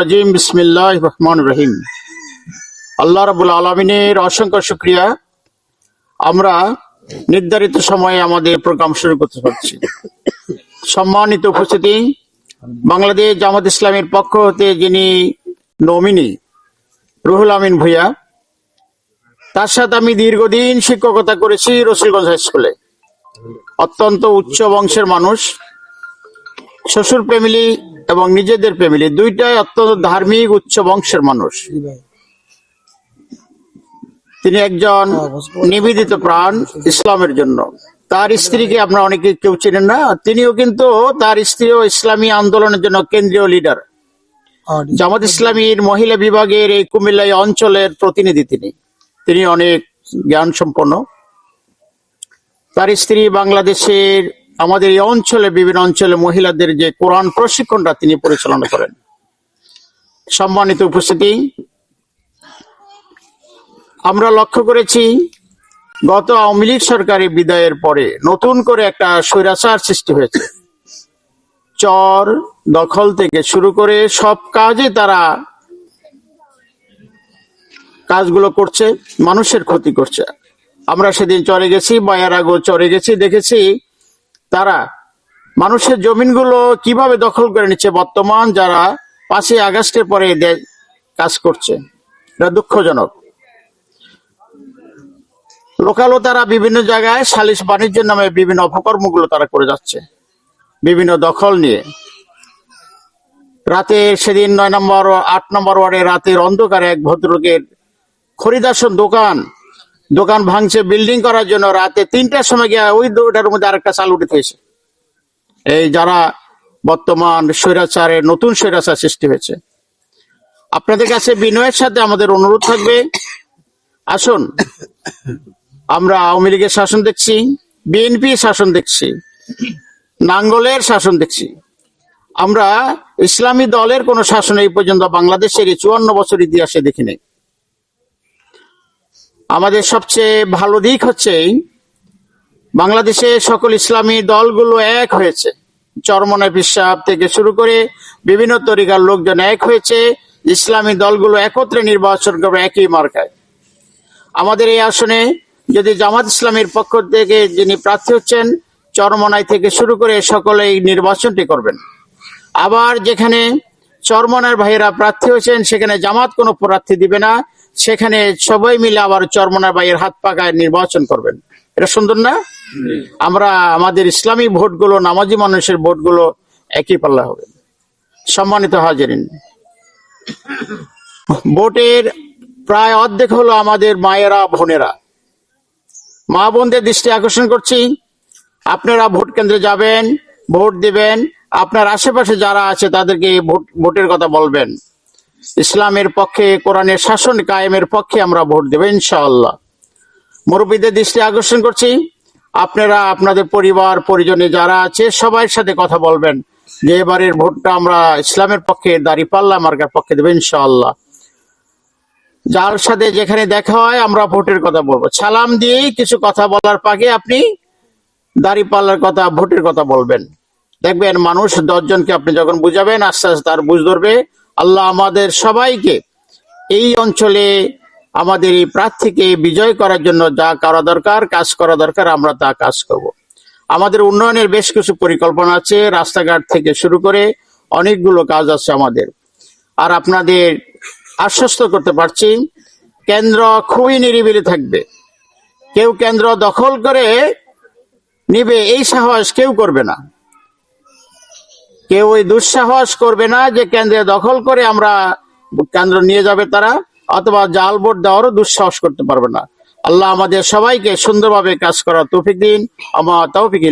রাজিম বিসমিল্লাহ রহমান রহিম। আল্লাহ রাবুল আলমিনের অসংখ্য শুক্রিয়া। আমরা নির্ধারিত সময়ে আমাদের প্রোগ্রাম শুরু করতে পারছি। সম্মানিত উপস্থিতি, বাংলাদেশ জামাত ইসলামের পক্ষ হতে যিনি নমিনি, রুহুল আমিন ভুইয়া, তার সাথে আমি দীর্ঘদিন শিক্ষকতা করেছি রসুলগঞ্জ হাই স্কুলে। অত্যন্ত উচ্চ বংশের মানুষ শ্বশুর ফ্যামিলি এবং নিজেদের ফ্যামিলি দুইটাই অত্যন্ত ধার্মিক উচ্চ বংশের মানুষ। তিনি একজন নিবেদিত প্রাণ ইসলামের জন্য। তার স্ত্রীকে আপনারা অনেকে কেউ চেনেন না তিনিও কিন্তু তার স্ত্রীও ইসলামী আন্দোলনের জন্য কেন্দ্রীয় লিডার জামাত ইসলামীর মহিলা বিভাগের এই কুমিল্লা অঞ্চলের প্রতিনিধি তিনি। তিনি অনেক জ্ঞান সম্পন্ন তার স্ত্রী বাংলাদেশের আমাদের এই অঞ্চলে, বিভিন্ন অঞ্চলে মহিলাদের যে কোরআন প্রশিক্ষণটা তিনি পরিচালনা করেন। সম্মানিত উপস্থিতি, আমরা লক্ষ্য করেছি, গত আওয়ামী লীগ সরকারের বিদায়ের পরে নতুন করে একটা স্বৈরাচার সৃষ্টি হয়েছে। চর দখল থেকে শুরু করে সব কাজে তারা কাজগুলো করছে, মানুষের ক্ষতি করছে। আমরা সেদিন চরে গেছি বয়ারাগো চরে গেছি, দেখেছি তারা মানুষের জমিনগুলো কীভাবে দখল করে নিচ্ছে? বর্তমান যারা পাঁচই আগস্টের পরে কাজ করছে, এটা দুঃখজনক। লোকালও তারা বিভিন্ন জায়গায় সালিশ বাণিজ্যের নামে বিভিন্ন অপকর্মগুলো তারা করে যাচ্ছে, বিভিন্ন দখল নিয়ে। রাতে সেদিন নয় নম্বর আট নম্বর ওয়ার্ডে রাতের অন্ধকারে এক ভদ্রলোকের খরিদাসন দোকান দোকান ভাঙছে বিল্ডিং করার জন্য রাতে তিনটার সময় গিয়ে ওই ওটার মধ্যে আরেকটা চাল উঠে হয়েছে এই যারা বর্তমান স্বৈরাচারের, নতুন স্বৈরাচার সৃষ্টি হয়েছে। আপনাদের কাছে বিনয়ের সাথে আমাদের অনুরোধ থাকবে। আসুন, আমরা আওয়ামী লীগের শাসন দেখছি, বিএনপি শাসন দেখছি, নাঙ্গলের শাসন দেখছি। আমরা ইসলামী দলের কোন শাসন এই পর্যন্ত বাংলাদেশের এই চুয়ান্ন বছর ইতিহাসে দেখিনি। আমাদের সবচেয়ে ভালো দিক হচ্ছে বাংলাদেশে সকল ইসলামী দলগুলো এক হয়েছে। চরমনায় পিসাব থেকে শুরু করে বিভিন্ন তরিকার লোকজন এক হয়েছে, ইসলামী দলগুলো একত্রে নির্বাচন করবে একই মার্কায়। আমাদের এই আসনে যদি জামাত ইসলামের পক্ষ থেকে যিনি প্রার্থী হচ্ছেন চরমনাই থেকে শুরু করে সকলে এই নির্বাচনটি করবেন। আবার যেখানে চরমনার ভাইয়েরা প্রার্থী হয়েছেন, সেখানে জামাত কোনো প্রার্থী দিবে না। সেখানে সবাই মিলে আবার চরমনার ভাইয়ের হাত পাকায় নির্বাচন করবেন। এটা সুন্দর না? আমরা আমাদের ইসলামী ভোটগুলো, নামাজি মানুষের ভোটগুলো একই পাল্লা হবে। সম্মানিত হাজিরিন, ভোটের প্রায় অর্ধেক হলো আমাদের মায়েরা, বোনেরা। মা বোনদের দৃষ্টি আকর্ষণ করছি। আপনারা ভোট কেন্দ্রে যাবেন, ভোট দিবেন আপনার আশেপাশে যারা আছে, তাদেরকে ভোট, ভোটের কথা বলবেন। ইসলামের পক্ষে, কোরআনের শাসন কায়েমের পক্ষে আমরা ভোট দেব ইনশাআল্লাহ। মুরব্বীদের দৃষ্টি আকর্ষণ করছি। আপনারা, আপনাদের পরিবার, পরিজনে যারা আছে সবার সাথে কথা বলবেন যে এবারের ভোটটা আমরা ইসলামের পক্ষে, দাঁড়িপাল্লা মার্কার পক্ষে দেবো ইনশাআল্লাহ। যার সাথে যেখানে দেখা হয়, আমরা ভোটের কথা বলব। সালাম দিয়েই কিছু কথা বলার পাগে আপনি দাঁড়িপাল্লার কথা, ভোটের কথা বলবেন। দেখবেন মানুষ দশজনকে আপনি যখন বুঝাবেন, আস্তে আস্তে তার বুঝ ধরবে। আল্লাহ আমাদের সবাইকে এই অঞ্চলে আমাদের এই প্রার্থীকে বিজয় করার জন্য যা করা দরকার, কাজ করা দরকার, আমরা তা কাজ করব। আমাদের উন্নয়নের বেশ কিছু পরিকল্পনা আছে, রাস্তাঘাট থেকে শুরু করে অনেকগুলো কাজ আছে আমাদের। আর আপনাদের আশ্বস্ত করতে পারছি, কেন্দ্র খুবই নিরিবিলি থাকবে। কেউ কেন্দ্র দখল করে নিবে, এই সাহস কেউ করবে না। কেউ ওই দুঃসাহস করবে না যে কেন্দ্রে দখল করে আমরা কেন্দ্র নিয়ে যাবে তারা, অথবা জাল ভোট দেওয়ারও দুঃসাহস করতে পারবে না। আল্লাহ আমাদের সবাইকে সুন্দরভাবে কাজ করার তৌফিক দিন আমার তৌফিক